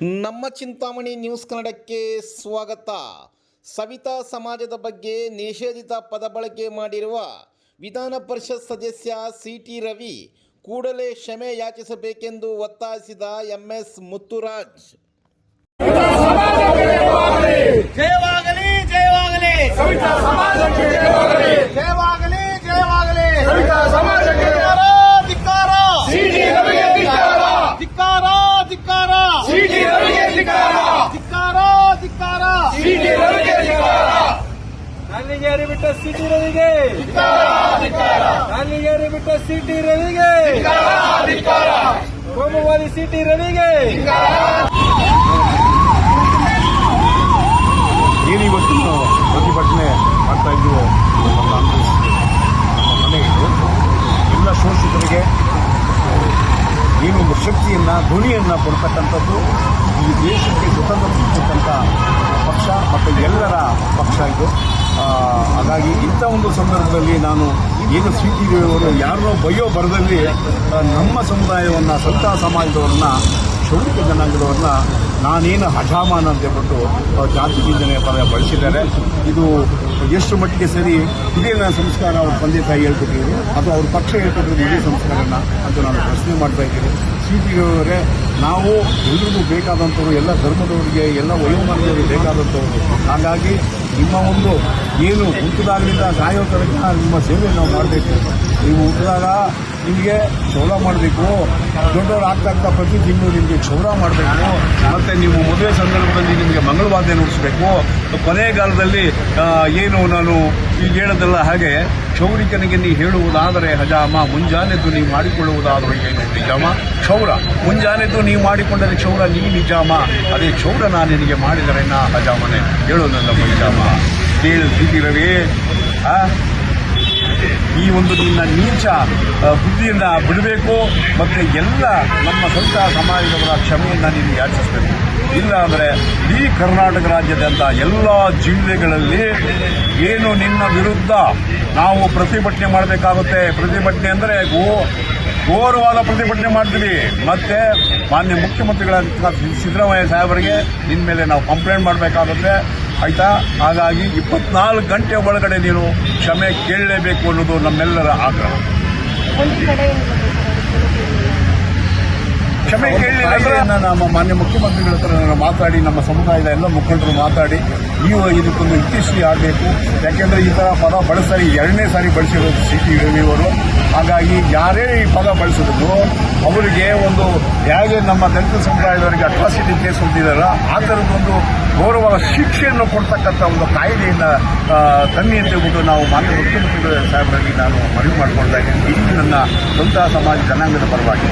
ನಮ್ಮ ಚಿಂತಾಮಣಿ ನ್ಯೂಸ್ ಕನ್ನಡಕ್ಕೆ ಸ್ವಾಗತ. ಸವಿತಾ ಸಮಾಜದ ಬಗ್ಗೆ ನಿಷೇಧಿತ ಪದ ಬಳಕೆ ಮಾಡಿರುವ ವಿಧಾನ ಪರಿಷತ್ ಸದಸ್ಯ ಸಿ ಟಿ ರವಿ ಕೂಡಲೇ ಕ್ಷಮೆ ಯಾಚಿಸಬೇಕೆಂದು ಒತ್ತಾಯಿಸಿದ ಎಂಎಸ್ ಮುತ್ತುರಾಜ್. ಜಯವಾಗಲಿ ಜಯವಾಗಲಿ ಸವಿತಾ ಸಮಾಜಕ್ಕೆ ಜಯವಾಗಲಿ ಜಯವಾಗಲಿ ಜಯವಾಗಲಿ ಸವಿತಾ ಸಮಾಜಕ್ಕೆ ಧಿಕ್ಕಾರ ಸಿಟಿ ರವಿಗೆ ಧಿಕ್ಕಾರ ಧಿಕ್ಕಾರ ಧಿಕ್ಕಾರ ಸಿಟಿ ರವಿಗೆ ಧಿಕ್ಕಾರ ಧಿಕ್ಕಾರ ಧಿಕ್ಕಾರ ಸಿಟಿ ರವಿಗೆ ಧಿಕ್ಕಾರ ನಾಲಿಗೇರಿ ಬಿಟ್ಟ ಸಿಟಿ ರವಿಗೆ. ನಾಲಿಗೇರಿ ಬಿಟ್ಟ ಸಿಟಿ ರವಿಗೆ. ಕೋಮುವಾದಿ ಸಿಟಿ ರವಿಗೆ. ಮನೆ ಇದು ಎಲ್ಲ ಶಕ್ತಿಯನ್ನು, ಧ್ವನಿಯನ್ನು ಕೊಡ್ತಕ್ಕಂಥದ್ದು ಈ ದೇಶಕ್ಕೆ ಸ್ವತಂತ್ರ ಸಿಗ್ತಕ್ಕಂಥ ಪಕ್ಷ ಮತ್ತು ಎಲ್ಲರ ಪಕ್ಷ ಇದು. ಹಾಗಾಗಿ ಇಂಥ ಒಂದು ಸಂದರ್ಭದಲ್ಲಿ ನಾನು ಏನು ಸ್ವೀಕರಿಸುವವರು ಯಾರನ್ನೋ ಬಯ್ಯೋ ಬರದಲ್ಲಿ ನಮ್ಮ ಸಮುದಾಯವನ್ನು, ಸಂತ ಸಮಾಜದವ್ರನ್ನ ಶೌರಿಕ ಜನಾಂಗದವ್ರನ್ನ ನಾನೇನು ಹಠಾಮಾನ ಅಂತ ಹೇಳ್ಬಿಟ್ಟು ಜಾತಿ ನಿಂದನೆ ಪದ ಬಳಸಿದ್ದಾರೆ. ಇದು ಎಷ್ಟು ಮಟ್ಟಿಗೆ ಸರಿ, ಇದೇ ನನ್ನ ಸಂಸ್ಕಾರ ಅವ್ರ ತಂದೆ ತಾಯಿ ಹೇಳ್ಕೊಟ್ಟಿದ್ರು ಅಥವಾ ಅವ್ರ ಪಕ್ಷ ಹೇಳ್ಕೊಟ್ಟಿದ್ರು ಇದೇ ಸಂಸ್ಕಾರನ ಅಂತ ನಾನು ಪ್ರಶ್ನೆ ಮಾಡ್ತಾ ಇದ್ದೀನಿ. ನಾವು ಎಲ್ರಿಗೂ ಬೇಕಾದಂಥವ್ರು, ಎಲ್ಲ ಧರ್ಮದವರಿಗೆ, ಎಲ್ಲ ವಯೋಮಾನದವರಿಗೆ ಬೇಕಾದಂಥವ್ರು. ಹಾಗಾಗಿ ನಿಮ್ಮ ಒಂದು ಏನು ಹುಟ್ಟಿದಾಗಲಿಂದ ಸಾಯೋ ತನಕ ನಿಮ್ಮ ಸೇವೆ ನಾವು ಮಾಡಬೇಕು. ನೀವು ಹುಟ್ಟಿದಾಗ ನಿಮಗೆ ಕ್ಷೌರ ಮಾಡಬೇಕು. ದೊಡ್ಡವರು ಆಗ್ತಾ ಪ್ರತಿ ತಿಂಗಳು ನಿಮಗೆ ಕ್ಷೌರ ಮಾಡಬೇಕು. ಮತ್ತು ನೀವು ಮದುವೆ ಸಂದರ್ಭದಲ್ಲಿ ನಿಮಗೆ ಮಂಗಳವಾದ್ಯ ನುಡಿಸ್ಬೇಕು. ಕೊನೆಗಾಲದಲ್ಲಿ ಏನು ನಾನು ಈಗ ಹೇಳೋದಲ್ಲ ಹಾಗೆ ಕ್ಷೌರಿಕನಿಗೆ ನೀ ಹೇಳುವುದಾದರೆ ಹಜಾಮ, ಮುಂಜಾನೆದ್ದು ನೀವು ಮಾಡಿಕೊಳ್ಳುವುದಾದರೂ ಏನು ನಿಜಾಮ? ಕ್ಷೌರ, ಮುಂಜಾನೆದ್ದು ನೀವು ಮಾಡಿಕೊಂಡರೆ ಕ್ಷೌರ ನೀ ನಿಜಾಮ? ಅದೇ ಕ್ಷೌರ ನಾನು ನಿನಗೆ ಮಾಡಿದರೆ ನಾ ಹಜಾಮನೆ. ಹೇಳು ನನ್ನ ಮುಂಜಾಮ ಕೇಳುತ್ತಿದ್ದೀರವೇ ಆ? ಈ ಒಂದು ನಿನ್ನ ನೀಚ ಬುದ್ಧಿಯಿಂದ ಬಿಡಬೇಕು. ಮತ್ತು ಎಲ್ಲ ನಮ್ಮ ಸ್ವಂತ ಸಮಾಜದವರ ಕ್ಷಮೆಯನ್ನು ನೀನು ಯಾಚಿಸಬೇಕು. ಇಲ್ಲ ಅಂದರೆ ಇಡೀ ಕರ್ನಾಟಕ ರಾಜ್ಯದಂಥ ಎಲ್ಲ ಜಿಲ್ಲೆಗಳಲ್ಲಿ ಏನು ನಿನ್ನ ವಿರುದ್ಧ ನಾವು ಪ್ರತಿಭಟನೆ ಮಾಡಬೇಕಾಗುತ್ತೆ. ಪ್ರತಿಭಟನೆ ಅಂದರೆ ಗೋ, ಘೋರವಾದ ಪ್ರತಿಭಟನೆ ಮಾಡ್ತೀವಿ. ಮತ್ತೆ ಮಾನ್ಯ ಮುಖ್ಯಮಂತ್ರಿಗಳಾದ ಸಿದ್ದರಾಮಯ್ಯ ಸಾಹೇಬರಿಗೆ ನಿನ್ನ ಮೇಲೆ ನಾವು ಕಂಪ್ಲೇಂಟ್ ಮಾಡಬೇಕಾಗುತ್ತೆ. ಆಯ್ತಾ? ಹಾಗಾಗಿ ಇಪ್ಪತ್ನಾಲ್ಕು ಗಂಟೆ ಒಳಗಡೆ ನೀನು ಕ್ಷಮೆ ಕೇಳಲೇಬೇಕು ಅನ್ನೋದು ನಮ್ಮೆಲ್ಲರ ಆಗ್ರಹ. ಕ್ಷಮೆ ಕೇಳಲಿಲ್ಲ ಅಂದ್ರೆ ನಾನು ನಮ್ಮ ಮಾನ್ಯ ಮುಖ್ಯಮಂತ್ರಿಗಳ ಹತ್ರ ನಾನು ಮಾತಾಡಿ ನಮ್ಮ ಸಮುದಾಯದ ಎಲ್ಲ ಮುಖಂಡರು ಮಾತಾಡಿ ನೀವು ಇದಕ್ಕೊಂದು ಇತ್ತೀಚೆಗೆ ಆಗಬೇಕು. ಯಾಕೆಂದ್ರೆ ಈ ಥರ ಪದ ಬಳಸಿ ಎರಡನೇ ಸಾರಿ ಬಳಸಿರೋದು ಸಿ ಟಿ ರವಿಯವರು ಹಾಗಾಗಿ ಯಾರೇ ಈ ಪದ ಬಳಸಿದ್ರು ಅವರಿಗೆ ಒಂದು ಹೇಗೆ ನಮ್ಮ ದಲಿತ ಸಮುದಾಯದವರಿಗೆ ಅಟ್ರಾಸಿಟಿ ಕೇಸ್ ಹೊಂದಿದಾರ ಆ ಥರದೊಂದು ಗೌರವ ಶಿಕ್ಷೆಯನ್ನು ಕೊಡ್ತಕ್ಕಂಥ ಒಂದು ಕಾಯ್ದೆಯಿಂದ ತನ್ನಿ ಅಂತ ಹೇಳ್ಬಿಟ್ಟು ನಾವು ಮಾನ್ಯ ಮುಖ್ಯಮಂತ್ರಿಗಳ ಸಾಹೇಬರಲ್ಲಿ ನಾನು ಮನವಿ ಮಾಡ್ಕೊಳ್ತಾ ಇದ್ದೀನಿ. ಇದು ನನ್ನ ಸ್ವಂತ ಸಮಾಜ ಜನಾಂಗದ ಪರವಾಗಿ.